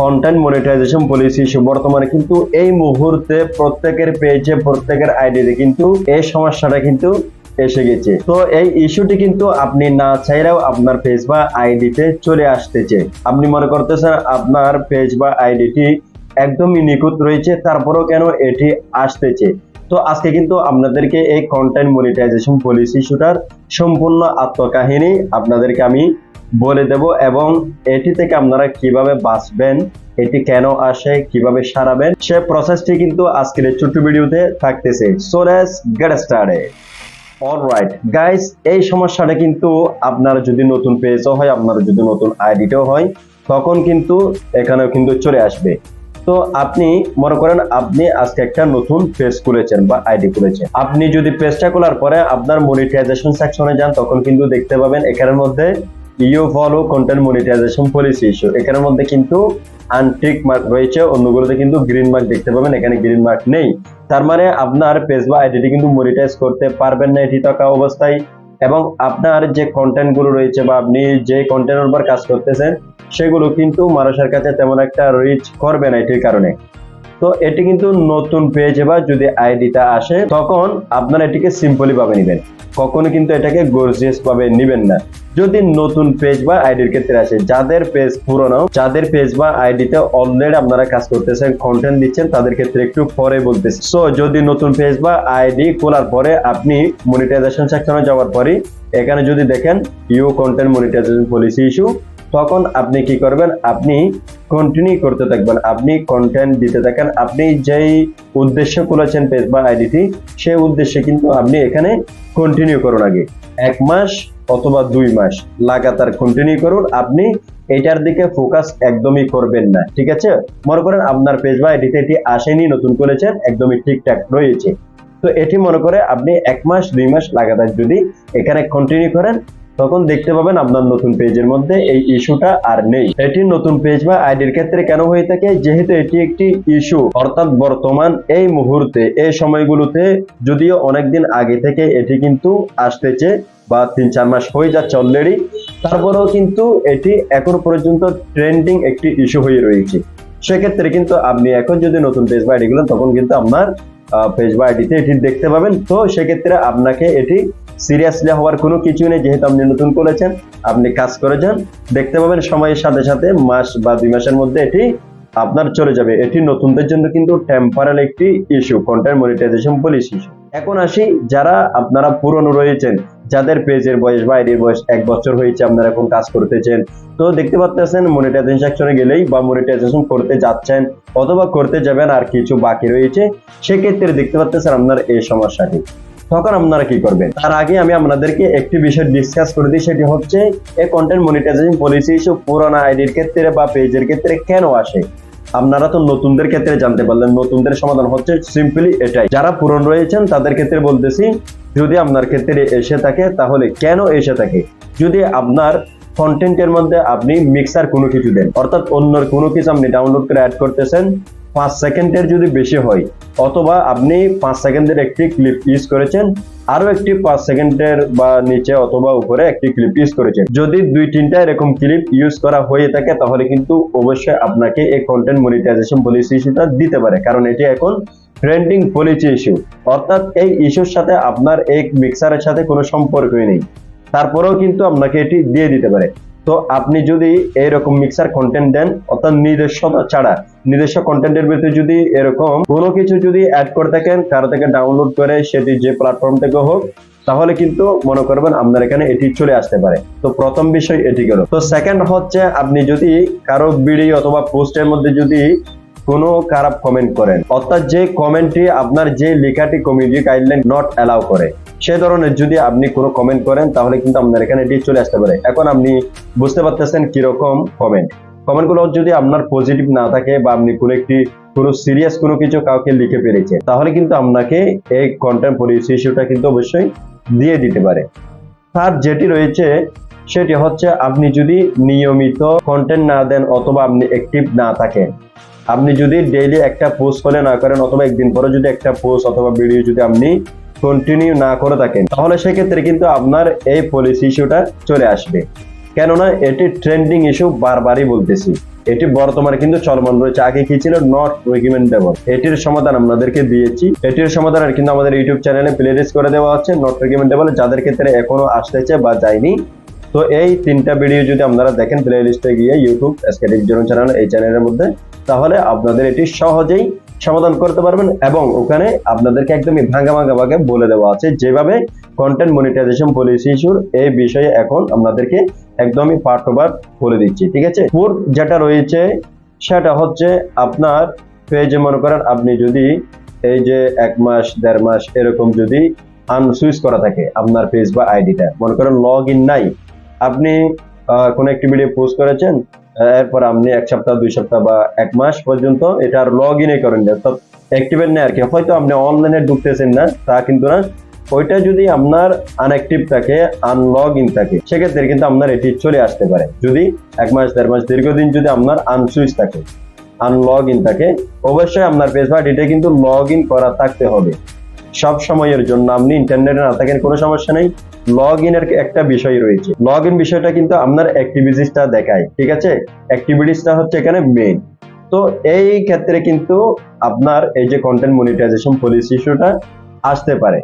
Content monetization policy issue বর্তমানে কিন্তু এই মুহূর্তে প্রত্যেকের পেজে প্রত্যেকের আইডিতে কিন্তু এই সমস্যাটা কিন্তু এসে গেছে। তো এই ইস্যুটি কিন্তু আপনি না চাইলেও আপনার পেজ বা আইডিতে চলে আসতেছে আপনি মনে করতেছেন আপনার পেজ বা আইডিটি একদমই নিখুঁত রয়েছে, তারপরেও কেন এটি আসতেছে তো আজকে কিন্তু আপনাদেরকে এই কন্টেন্ট মনিটাইজেশন পলিসি ইস্যুটার সম্পূর্ণ আত্মকাহিনী আপনাদেরকে আমি বলে দেব এবং এটি থেকে আপনারা কীভাবে বাঁচবেন, এটি কেন আসে, কীভাবে সারাবেন, সে প্রসেসটি কিন্তু আজকের ছোট্ট ভিডিওতে থাকতেছে। So let's get started alright guys এই সমস্যাটা কিন্তু আপনার যদি নতুন পেজও হয়, আপনার যদি নতুন আইডিটাও হয়, তখন কিন্তু এখানেও কিন্তু চলে আসবে। তো আপনি মনে করেন আপনি আজকে একটা নতুন পেজ খুলেছেন বা আইডি খুলেছেন। আপনি যদি পেজটা খোলার পরে আপনার মনিটাইজেশন সেকশনে যান, তখন কিন্তু দেখতে পাবেন এখানের মধ্যে you follow content monetization policy issue এখানের মধ্যে কিন্তু আনটিক মার্ক রয়েছে, অন্যগুলোতে কিন্তু গ্রিন মার্ক দেখতে পাবেন, এখানে গ্রিন মার্ক নেই। তার মানে আপনার পেজ বা আইডিটি কিন্তু মনিটাইজ করতে পারবেন না, এটি থাকা অবস্থায়। এবং আপনার যে কন্টেন্টগুলো রয়েছে বা আপনি যে কন্টেন্টের উপর কাজ করতেছেন, সেগুলো কিন্তু মানুষের কাছে তেমন একটা রিচ করবে না এটির কারণে। তো এটি কিন্তু নতুন পেজ বা যদি আইডিটা আসে, তখন আপনারা এটিকে সিম্পলি ভাবে নেবেন। কখনো কিন্তু এটাকে গর্জিয়াস ভাবে নেবেন না। যদি নতুন পেজ বা আইডির ক্ষেত্রে আসে, যাদের পেজ পুরনো, যাদের পেজ বা আইডিতে অলরেডি আপনারা কাজ করতেছেন কন্টেন্ট দিচ্ছেন, তাদের ক্ষেত্রে একটু পরে বলতেছি। সো যদি নতুন পেজ বা আইডি খোলার পরে আপনি মনিটাইজেশন সেকশনে যাওয়ার পরে এখানে যদি দেখেন you content monetization policy issue তখন আপনি কি করবেন? আপনি কন্টিনিউ করতে থাকবেন। আপনি কন্টেন্ট দিতে থাকেন। আপনি যেই উদ্দেশ্য খুলেছেন পেজ বা আইডিটি সেই উদ্দেশ্যে কিন্তু আপনি এখানে কন্টিনিউ করুন আগে। এক মাস অথবা দুই মাস লাগাতার কন্টিনিউ করুন। আপনি এটার দিকে ফোকাস একদমই করবেন না, ঠিক আছে? মনে করেন আপনার পেজ বা আইডিতে এটি আসেনি, নতুন করেছেন, একদমই ঠিকঠাক রয়েছে। তো এটি মনে করে আপনি এক মাস, দুই মাস লাগাতার যদি এখানে কন্টিনিউ করেন তখন দেখতে পাবেন আপনার নতুন পেজের মধ্যে এই ইস্যুটা আর নেই। এটি নতুন পেজ বা আইডির ক্ষেত্রে কেন হয়ে থাকে? যেহেতু এটি একটি ইস্যু, অর্থাৎ বর্তমান এই মুহূর্তে, এই সময়গুলোতে যদিও অনেকদিন আগে থেকে এটি কিন্তু আসতেছে বা তিন চার মাস হয়ে যাচ্ছে অলরেডি তারপরেও কিন্তু এটি এখন পর্যন্ত ট্রেন্ডিং একটি ইস্যু হয়ে রয়েছে। সেক্ষেত্রে কিন্তু আপনি এখন যদি নতুন পেজ বা আইডি তখন কিন্তু আপনার পেজ বা আইডিতে এটি দেখতে পাবেন। তো সেক্ষেত্রে আপনাকে এটি সিরিয়াসলি হওয়ার কোনো কিছু নেই, যেহেতু আপনি নতুন করেছেন, আপনি কাজ করে যান দেখতে পাবেন সময়ের সাথে সাথে মাস বা দুই মাসের মধ্যে এটি আপনার চলে যাবে। এটি নতুনদের জন্য কিন্তু টেম্পারাল একটি ইস্যু কন্টেন্ট মনিটাইজেশন পলিসি এখন আসি যারা আপনারা পুরনো রয়েছেন, যাদের পেজের বয়স বা আইডির বয়স এক বছর হয়েছে, আপনারা এখন কাজ করতেছেন, তো দেখতে পাচ্ছেন মনিটাইজেশন সেকশনে গেলেই বা মনিটাইজেশন করতে যাচ্ছেন অথবা করতে যাবেন আর কিছু বাকি রয়েছে, সেক্ষেত্রে দেখতে পাচ্ছেন আপনার এই সমস্যাটি। তখন আপনারা কি করবেন? তার আগে আমি আপনাদেরকে একটি বিষয় ডিসকাস করে দিই, সেটি হচ্ছে এই কন্টেন্ট মনিটাইজেশন পলিসি ইস্যু পুরোনো আইডির ক্ষেত্রে বা পেজের ক্ষেত্রে কেন আসে? আপনারা তো নতুনদের ক্ষেত্রে জানতে পারলেন, নতুনদের সমাধান হচ্ছে সিম্পলি এটাই। যারা পুরন রয়েছেন, তাদের ক্ষেত্রে বলতেছি, যদি আপনার ক্ষেত্রে এসে থাকে, তাহলে কেন এসে থাকে? যদি আপনার কন্টেন্টের মধ্যে আপনি মিক্সার কোনো কিছু দেন, অর্থাৎ অন্যর কোনো কিছু আপনি ডাউনলোড করে অ্যাড করতেছেন পাঁচ সেকেন্ডের যদি বেশি হয়, অথবা আপনি পাঁচ সেকেন্ডের একটি ক্লিপ ইউজ করেছেন আরও একটি পাঁচ সেকেন্ডের বা নিচে অথবা উপরে একটি ক্লিপ ইউজ করেছেন। যদি দুই তিনটা এরকম ক্লিপ ইউজ করা হয়ে থাকে, তাহলে কিন্তু অবশ্যই আপনাকে এই কন্টেন্ট মনিটাইজেশন পলিসি ইস্যুটা দিতে পারে, কারণ এটি এখন ট্রেন্ডিং পলিসি ইস্যু অর্থাৎ এই ইস্যুর সাথে আপনার এই মিক্সারের সাথে কোনো সম্পর্কই নেই। তারপরেও কিন্তু আপনাকে এটি দিয়ে দিতে পারে। তো আপনি যদি এরকম মিক্সার কন্টেন্ট দেন, অর্থাৎ নিজস্বতা ছাড়া, নিজস্ব কন্টেন্টের ভিতরে যদি এরকম কোনো কিছু যদি অ্যাড করে থাকেন কারও থেকে ডাউনলোড করে সেটি যে প্ল্যাটফর্ম থেকে হোক, তাহলে কিন্তু মনে করবেন আপনার এখানে এটি চলে আসতে পারে। তো প্রথম বিষয় এটি গেল। তো সেকেন্ড হচ্ছে আপনি যদি কারও ভিডিও অথবা পোস্টের মধ্যে যদি কোনো খারাপ কমেন্ট করেন, অর্থাৎ যে কমেন্টটি আপনার যে লেখাটি কমিউনিটি গাইডলাইন নট অ্যালাউ করে সে ধরনের যদি আপনি কোনো কমেন্ট করেন, তাহলে কিন্তু আপনার এখানে এটি চলে আসতে পারে। এখন আপনি বুঝতে পারতেছেন কীরকম কমেন্ট কমেন্টগুলো যদি আপনার পজিটিভ না থাকে বা আপনি কোনো একটি, কোনো সিরিয়াস কোনো কিছু কাউকে লিখে পেরেছেন তাহলে কিন্তু আপনাকে এই কন্টেন্ট পলিসি ইস্যুটা কিন্তু অবশ্যই দিয়ে দিতে পারে। তার যেটি রয়েছে, সেটি হচ্ছে আপনি যদি নিয়মিত কন্টেন্ট না দেন অথবা আপনি অ্যাক্টিভ না থাকেন, আপনি যদি ডেইলি একটা পোস্ট করে না করেন অথবা একদিন পরে যদি একটা পোস্ট অথবা ভিডিও যদি আপনি কন্টিনিউ না করে থাকেন, তাহলে সেক্ষেত্রে কিন্তু আপনার এই পলিসি ইস্যুটা চলে আসবে। কেননা এটি ট্রেন্ডিং ইস্যু বারবারই বলতেছি। এটি বর্তমানে কিন্তু চলমান রয়েছে। আগে কি ছিল? নট রেকমেন্ডেবল এটির সমাধান আপনাদেরকে দিয়েছি। এটির সমাধান কিন্তু আমাদের ইউটিউব চ্যানেলে প্লে লিস্ট করে দেওয়া হচ্ছে নট রেকমেন্ডেবল যাদের ক্ষেত্রে এখনও আসতেছে বা যায়নি। তো এই তিনটা ভিডিও যদি আপনারা দেখেন প্লে লিস্টে গিয়ে ইউটিউব এসকেটিভ জন চ্যানেল এই চ্যানেলের মধ্যে, তাহলে আপনাদের এটি সহজেই সমাধান করতে পারবেন এবং ওখানে আপনাদেরকে একদমই ভাঙা ভাঙা ভাগে বলে দেওয়া আছে। যেভাবে কন্টেন্ট মনিটাইজেশন পলিসি ইস্যুর এই বিষয়ে এখন আপনাদেরকে একদমই পার্ট ওভার বলে দিচ্ছি, ঠিক আছে? ফোর যেটা রয়েছে, সেটা হচ্ছে আপনার পেজে মনে করেন আপনি যদি এই যে এক মাস, দেড় মাস এরকম যদি আনসুইচ করা থাকে আপনার পেজ বা আইডিটা মনে করেন লগ ইন নাই, আপনি কোনো একটি ভিডিও পোস্ট করেছেন এরপর আপনি এক সপ্তাহ, দুই সপ্তাহ বা এক মাস পর্যন্ত এটা আর লগ ইনে করেন। তো অ্যাক্টিভেট নেই আর কি। হয়তো আপনি অনলাইনে ঢুকতেছেন না, তা কিন্তু না। ওইটা যদি আপনার আনঅ্যাক্টিভ থাকে আনলগ ইন থাকে, সেক্ষেত্রে কিন্তু আপনার এটি চলে আসতে পারে। যদি এক মাস, দেড় মাস, দীর্ঘদিন যদি আপনার আনসুইচ থাকে আনলগ ইন থাকে, অবশ্যই আপনার পেজ এটা কিন্তু লগ ইন করা থাকতে হবে। সব সময়ের জন্য আপনি ইন্টারনেটে না থাকেন, কোনো সমস্যা নেই। লগ ইনের একটা বিষয় রয়েছে। লগ ইন বিষয়টা কিন্তু আপনার অ্যাক্টিভিটিসটা দেখায়, ঠিক আছে? অ্যাক্টিভিটিসটা হচ্ছে এখানে মেইন তো এই ক্ষেত্রে কিন্তু আপনার এই যে কন্টেন্ট মনিটাইজেশন পলিসি ইস্যুটা আসতে পারে।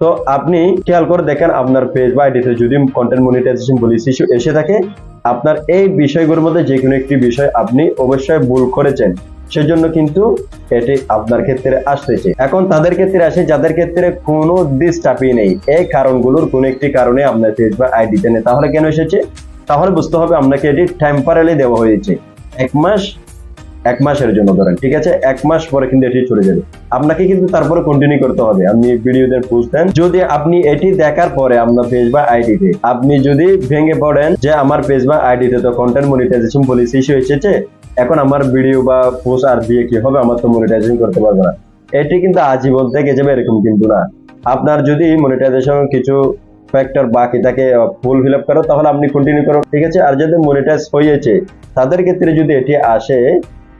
তো আপনি খেয়াল করে দেখেন আপনার পেজ বা আইডিতে যদি কন্টেন্ট মনিটাইজেশন পলিসি ইস্যু এসে থাকে, আপনার এই বিষয়গুলোর মধ্যে যে কোনো একটি বিষয় আপনি অবশ্যই ভুল করেছেন। সেজন্য কিন্তু এটি আপনার ক্ষেত্রে আসতেছে। এখন তাদের ক্ষেত্রে আসে, যাদের ক্ষেত্রে কোনো ডিস্টার্বই নেই। এই কারণগুলোর কোনো একটি কারণে আপনার পেজ বা আইডিতে নেই। তাহলে কেন এসেছে? তাহলে বুঝতে হবে আপনাকে এটি টেম্পারারি দেওয়া হয়েছে। এক মাস, এক মাসের জন্য ধরেন, ঠিক আছে? এক মাস পরে কিন্তু এটি চলে যাবে। আপনাকে কিন্তু তারপরে কন্টিনিউ করতে হবে। আপনি ভিডিওতে পোস্ট দেন। যদি আপনি এটি দেখার পরে আপনার পেজ বা আইডিতে আপনি যদি ভেঙে পড়েন যে আমার পেজ বা আইডিতে তো কন্টেন্ট মনিটাইজেশন পলিসি ইস্যু এসেছে এখন আমার ভিডিও বা পোস্ট আর দিয়ে কি হবে, আমার তো মনিটাইজেশন করতে পারব না। এটি কিন্তু আজীবন থেকে যাবে এরকম কিন্তু না। আপনার যদি মনিটাইজেশন কিছু ফ্যাক্টর বাকি থাকে ফুল ফিল আপ করো, তাহলে আপনি কন্টিনিউ করো, ঠিক আছে? আর যদি মনিটাইজ হয়েছে, তাদের ক্ষেত্রে যদি এটি আসে,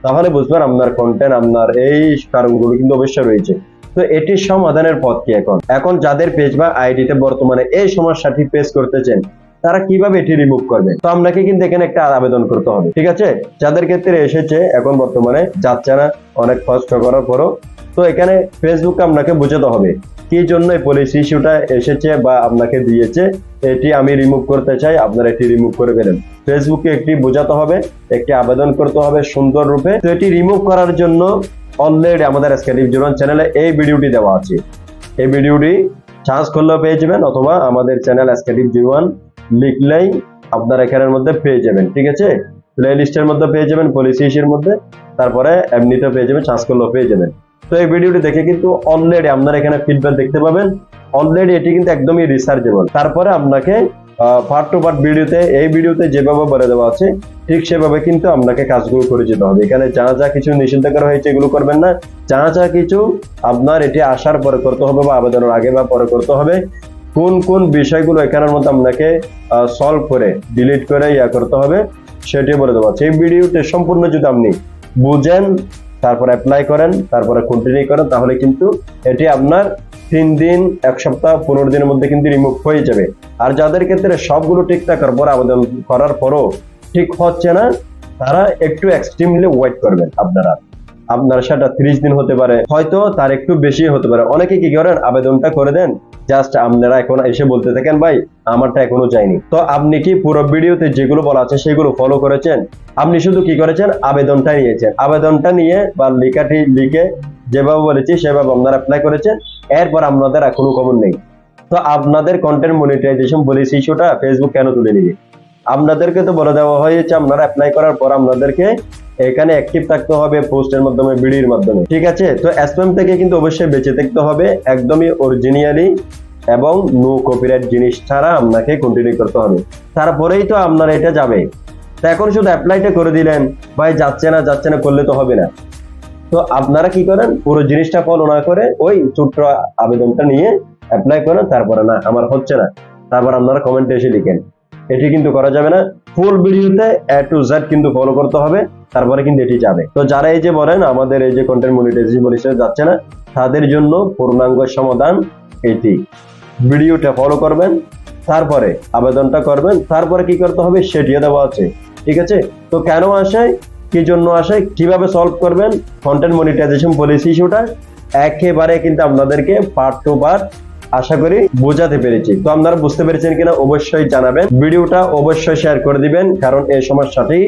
তাহলে বুঝবেন আপনার কন্টেন্ট আপনার এই কারণগুলো কিন্তু অবশ্যই রয়েছে। তো এটির সমাধানের পথ কি এখন? এখন যাদের পেজ বা আইডিতে বর্তমানে এই সমস্যাটি ফেস করতেছেন তারা কীভাবে এটি রিমুভ করবে? তো আপনাকে কিন্তু এখানে একটা আবেদন করতে হবে, ঠিক আছে? যাদের ক্ষেত্রে এসেছে, এখন বর্তমানে যাচ্ছে না, অনেক কষ্ট করার পরও তো এখানে ফেসবুক আপনাকে বোঝাতে হবে, কি জন্য এই পলিসি ইস্যুটা এসেছে বা আপনাকে দিয়েছে, এটি আমি রিমুভ করতে চাই, আপনারা এটি রিমুভ করে ফেলেন। ফেসবুকে একটি বোঝাতে হবে, একটি আবেদন করতে হবে সুন্দর রূপে। তো এটি রিমুভ করার জন্য অলরেডি আমাদের স্ক্যালিপ জীবন চ্যানেলে এই ভিডিওটি দেওয়া আছে। এই ভিডিওটি চান্স করলেও পেয়ে যাবেন, অথবা আমাদের চ্যানেল স্ক্যালিপ জীবন লিখলেই আপনার এখানের মধ্যে পেয়ে যাবেন, ঠিক আছে? প্লে লিস্টের মধ্যে পেয়ে যাবেন পলিসি ইস্যুর মধ্যে, তারপরে এমনিতেও পেয়ে যাবেন চান্স করলেও পেয়ে যাবেন। তো এই ভিডিওটি দেখে কিন্তু অলরেডি আপনারা এখানে ফিডব্যাক দেখতে পাবেন অলরেডি এটি কিন্তু একদমই রিসার্চেবল তারপরে আপনাকে পার্ট টু পার্ট ভিডিওতে এই ভিডিওতে যেভাবে বলে দেওয়া আছে, ঠিক সেভাবে কিন্তু আপনাকে কাজগুলো করে যেতে হবে। এখানে যা যা কিছু নিষিদ্ধ করা হয়েছে এগুলো করবেন না। যা যা কিছু আপনার এটি আসার পরে করতে হবে বা আবেদনের আগে বা পরে করতে হবে কোন কোন বিষয়গুলো এখানের মধ্যে আপনাকে সলভ করে ডিলিট করে ইয়া করতে হবে সেটি বলে দেবো। এই ভিডিওতে সম্পূর্ণ যদি আপনি বুঝেন, তারপর অ্যাপ্লাই করেন, তারপরে কন্টিনিউ করেন, তাহলে কিন্তু এটি আপনার তিন দিন, এক সপ্তাহ, পনেরো দিনের মধ্যে কিন্তু রিমুভ হয়ে যাবে। আর যাদের ক্ষেত্রে সবগুলো ঠিক থাকার পর আবেদন করার পরও ঠিক হচ্ছে না, তারা একটু এক্সট্রিমলি ওয়েট করবেন আপনারা। আপনার সেটা ত্রিশ দিন হতে পারে, হয়তো তার একটু বেশি হতে পারে। অনেকে কি করেন? আবেদনটা করে দেন জাস্ট আপনারা এখন এসে বলতে থাকেন, ভাই, আমারটা এখনও যায়নি। তো আপনি কি পুরো ভিডিওতে যেগুলো বলা আছে সেগুলো ফলো করেছেন? আপনি শুধু কি করেছেন? আবেদনটা নিয়েছেন। আবেদনটা নিয়ে বা লেখাটি লিখে যেভাবে বলেছি, সেভাবে আপনারা অ্যাপ্লাই করেছেন। এরপর আপনাদের কোনো খবর নেই। তো আপনাদের কন্টেন্ট মনিটাইজেশন পলিসি ইস্যুটা ফেসবুক কেন তুলে নিবে? আপনাদেরকে তো বলে দেওয়া হয়েছে, আপনারা অ্যাপ্লাই করার পর আপনাদেরকে এখানে অ্যাক্টিভ থাকতে হবে পোস্টের মাধ্যমে ভিডিওর মাধ্যমে, ঠিক আছে? তো স্প্যাম থেকে কিন্তু অবশ্যই বেঁচে থাকতে হবে, একদমই অরিজিনালি এবং নো কপিরাইট জিনিস ছাড়া আপনাকে কন্টিনিউ করতে হবে। তারপরেই তো আপনার এটা যাবে। তো এখন শুধু অ্যাপ্লাইটা করে দিলেন, ভাই যাচ্ছে না যাচ্ছে না, করলে তো হবে না। তো আপনারা কি করেন, পুরো জিনিসটা ফলো না করে ওই ছোট্ট আবেদনটা নিয়ে অ্যাপ্লাই করেন, তারপরে না, আমার হচ্ছে না। তারপর আপনারা কমেন্টে এসে লিখেন। এটি কিন্তু করা যাবে না। ফুল ভিডিওতে এ টু জেড কিন্তু ফলো করতে হবে। তারপরে কিন্তু এটি যাবে। তো যারা এই যে বলেন, আমাদের এই যে কন্টেন্ট মনিটাইজেশন পলিসি যাচ্ছে না, তাদের জন্য পূর্ণাঙ্গ সমাধান এটি। ভিডিওটা ফলো করবেন, তারপরে আবেদনটা করবেন, তারপরে কি করতে হবে সেটিও দেওয়া আছে। ঠিক আছে? তো কেন আসে, কি জন্য আসে, কীভাবে সলভ করবেন? কন্টেন্ট মনিটাইজেশন পলিসি ইস্যুটা একেবারে কিন্তু আপনাদেরকে পার্ট টু পার্ট আশা করি বোঝাতে পেরেছি। তো আপনারা বুঝতে পেরেছেন কিনা অবশ্যই জানাবেন। ভিডিওটা অবশ্যই শেয়ার করে দিবেন, কারণ এই সমস্যাটি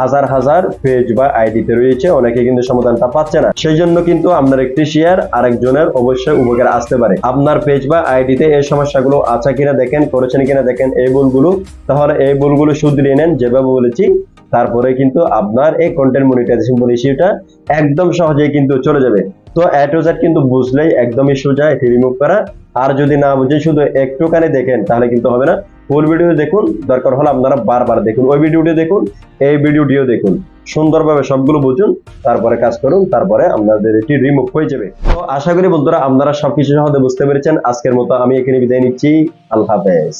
হাজার হাজার পেজ বা আইডিতে রয়েছে, অনেকে কিন্তু সমাধানটা পাচ্ছে না। সেই জন্য কিন্তু আপনার একটি শেয়ার আরেকজনের অবশ্যই উপকার আসতে পারে। আপনার পেজ বা আইডিতে এই সমস্যাগুলো আছে কিনা দেখেন, করেছেন কিনা দেখেন এই ভুলগুলো, তাহলে এই ভুলগুলো শুধরিয়ে নেন, যেভাবে বলেছি, তারপরে কিন্তু আপনার এই কন্টেন্ট মনিটাইজেশন পলিসিটা একদম সহজেই কিন্তু চলে যাবে। তো এ কিন্তু বুঝলেই একদমই সোজা এটি রিমুভ করা। আর যদি না বুঝে শুধু একটুখানি দেখেন, তাহলে কিন্তু হবে না। ফুল ভিডিও দেখুন, দরকার হলে আপনারা বারবার দেখুন। ওই ভিডিওটি দেখুন, এই ভিডিওটিও দেখুন। সুন্দরভাবে সবগুলো বুঝুন, তারপরে কাজ করুন, তারপরে আপনাদের এটি রিমুভ হয়ে যাবে। তো আশা করি বন্ধুরা, আপনারা সবকিছু সহজে বুঝতে পেরেছেন। আজকের মতো আমি এখানে বিদায় নিচ্ছি। আল্লাহ হাফেজ।